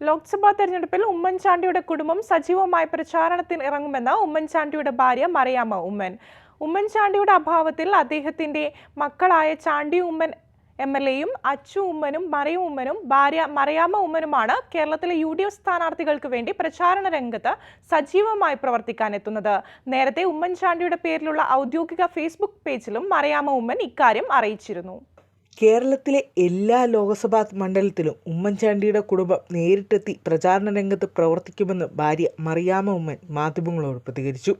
ലോക്സഭാ തെരഞ്ഞെടുപ്പിൽ ഉമ്മൻചാണ്ടിയുടെ കുടുംബം സജീവമായി പ്രചാരണത്തിന് ഇറങ്ങുമെന്ന് ഉമ്മൻചാണ്ടിയുടെ ഭാര്യ മറിയാമ്മ ഉമ്മൻ. ഉമ്മൻചാണ്ടിയുടെ അഭാവത്തിൽ അദ്ദേഹത്തിന്റെ മക്കളായ ചാണ്ടി ഉമ്മൻ എം എൽ എയും അച്ചു ഉമ്മനും മറിയ ഉമ്മനും ഭാര്യ മറിയാമ്മ ഉമ്മനുമാണ് കേരളത്തിലെ യു ഡി എഫ് സ്ഥാനാർത്ഥികൾക്ക് വേണ്ടി പ്രചാരണ രംഗത്ത് സജീവമായി പ്രവർത്തിക്കാൻ എത്തുന്നത്. നേരത്തെ ഉമ്മൻചാണ്ടിയുടെ പേരിലുള്ള ഔദ്യോഗിക ഫേസ്ബുക്ക് പേജിലും മറിയാമ്മ ഉമ്മൻ ഇക്കാര്യം അറിയിച്ചിരുന്നു. കേരളത്തിലെ എല്ലാ ലോക്സഭാ മണ്ഡലത്തിലും ഉമ്മൻചാണ്ടിയുടെ കുടുംബം നേരിട്ടെത്തി പ്രചാരണ രംഗത്ത് പ്രവർത്തിക്കുമെന്ന് ഭാര്യ മറിയാമ്മ ഉമ്മൻ മാധ്യമങ്ങളോട് പ്രതികരിച്ചു.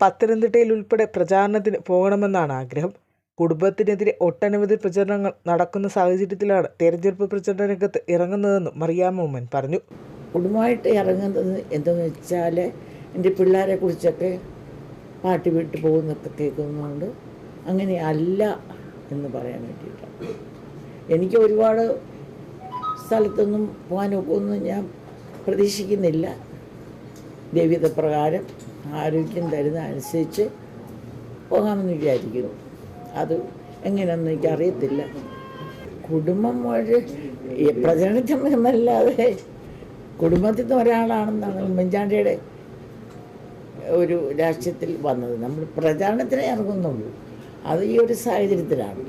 പത്തനംതിട്ടയിൽ ഉൾപ്പെടെ പ്രചാരണത്തിന് പോകണമെന്നാണ് ആഗ്രഹം. കുടുംബത്തിനെതിരെ ഒട്ടനവധി പ്രചരണങ്ങൾ നടക്കുന്ന സാഹചര്യത്തിലാണ് തെരഞ്ഞെടുപ്പ് പ്രചരണ രംഗത്ത് ഇറങ്ങുന്നതെന്ന് മറിയാമ്മ ഉമ്മൻ പറഞ്ഞു. കുടുംബമായിട്ട് ഇറങ്ങുന്നത് എന്തെന്ന് വെച്ചാൽ എന്റെ പിള്ളേരെ കുറിച്ചൊക്കെ പാട്ട് വിട്ടു പോകുന്നൊക്കെ കേൾക്കുന്നതുകൊണ്ട് അങ്ങനെ അല്ല എന്ന് പറയാൻ വേണ്ടിയിട്ടാണ്. എനിക്ക് ഒരുപാട് സ്ഥലത്തൊന്നും പോകാനൊക്കൊന്നും ഞാൻ പ്രതീക്ഷിക്കുന്നില്ല. ദൈവിത പ്രകാരം ആരോഗ്യം തരുന്ന അനുസരിച്ച് പോകാമെന്ന് വിചാരിക്കുന്നു. അത് എങ്ങനെയൊന്നും എനിക്കറിയത്തില്ല. കുടുംബം വഴി ഈ എന്നല്ലാതെ കുടുംബത്തിൽ നിന്ന് ഒരാളാണെന്നാണ് ഉമ്മൻചാണ്ടിയുടെ ഒരു രാഷ്ട്രീയത്തിൽ വന്നത്. നമ്മൾ പ്രചാരണത്തിനേ ഇറങ്ങുന്നുള്ളൂ. അത് ഈ ഒരു സാഹചര്യത്തിലാണ്.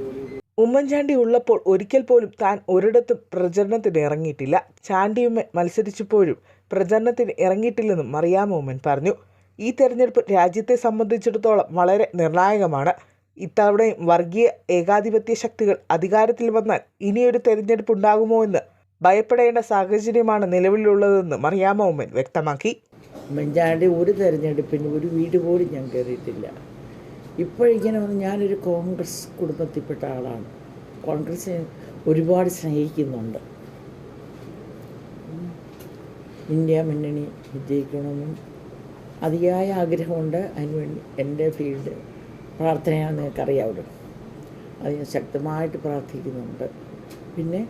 ഉമ്മൻചാണ്ടി ഉള്ളപ്പോൾ ഒരിക്കൽ പോലും താൻ ഒരിടത്തും പ്രചരണത്തിന് ഇറങ്ങിയിട്ടില്ല. ചാണ്ടിയുമ്മൻ മത്സരിച്ചപ്പോഴും പ്രചരണത്തിന് ഇറങ്ങിയിട്ടില്ലെന്നും മറിയാമ്മ ഉമ്മൻ പറഞ്ഞു. ഈ തെരഞ്ഞെടുപ്പ് രാജ്യത്തെ സംബന്ധിച്ചിടത്തോളം വളരെ നിർണായകമാണ്. ഇത്തവണയും വർഗീയ ഏകാധിപത്യ ശക്തികൾ അധികാരത്തിൽ വന്നാൽ ഇനിയൊരു തെരഞ്ഞെടുപ്പ് ഉണ്ടാകുമോ എന്ന് ഭയപ്പെടേണ്ട സാഹചര്യമാണ് നിലവിലുള്ളതെന്ന് മറിയാമ്മ ഉമ്മൻ വ്യക്തമാക്കി. ഉമ്മൻചാണ്ടി ഒരു തെരഞ്ഞെടുപ്പിന് ഒരു വീട് പോലും ഞാൻ കയറിയിട്ടില്ല. ഇപ്പോഴിങ്ങനെ വന്ന് ഞാനൊരു കോൺഗ്രസ് കുടുംബത്തിൽപ്പെട്ട ആളാണ്. കോൺഗ്രസ് ഒരുപാട് സ്നേഹിക്കുന്നുണ്ട്. ഇന്ത്യ മുന്നണി വിജയിക്കണമെന്നും അതിയായ ആഗ്രഹമുണ്ട്. അതിനുവേണ്ടി എന്റെ ഫീൽഡ് പ്രാർത്ഥനയാണെന്ന് നിങ്ങൾക്കറിയാവുള്ളൂ. അത് ഞാൻ ശക്തമായിട്ട് പ്രാർത്ഥിക്കുന്നുണ്ട്. പിന്നെ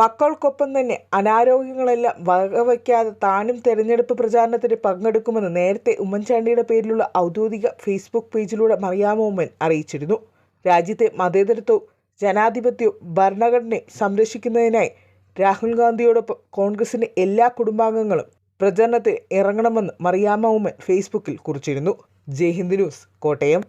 മക്കൾക്കൊപ്പം തന്നെ അനാരോഗ്യങ്ങളെല്ലാം വകവയ്ക്കാതെ താനും തെരഞ്ഞെടുപ്പ് പ്രചാരണത്തിന് പങ്കെടുക്കുമെന്ന് നേരത്തെ ഉമ്മൻചാണ്ടിയുടെ പേരിലുള്ള ഔദ്യോഗിക ഫേസ്ബുക്ക് പേജിലൂടെ മറിയാമ്മ ഉമ്മൻ അറിയിച്ചിരുന്നു. രാജ്യത്തെ മതേതരത്വവും ജനാധിപത്യവും ഭരണഘടനയും സംരക്ഷിക്കുന്നതിനായി രാഹുൽ ഗാന്ധിയോടൊപ്പം കോൺഗ്രസിന്റെ എല്ലാ കുടുംബാംഗങ്ങളും പ്രചരണത്തിന് ഇറങ്ങണമെന്ന് മറിയാമ്മ ഉമ്മൻ ഫേസ്ബുക്കിൽ കുറിച്ചിരുന്നു. ജയ് ഹിന്ദ് ന്യൂസ് കോട്ടയം.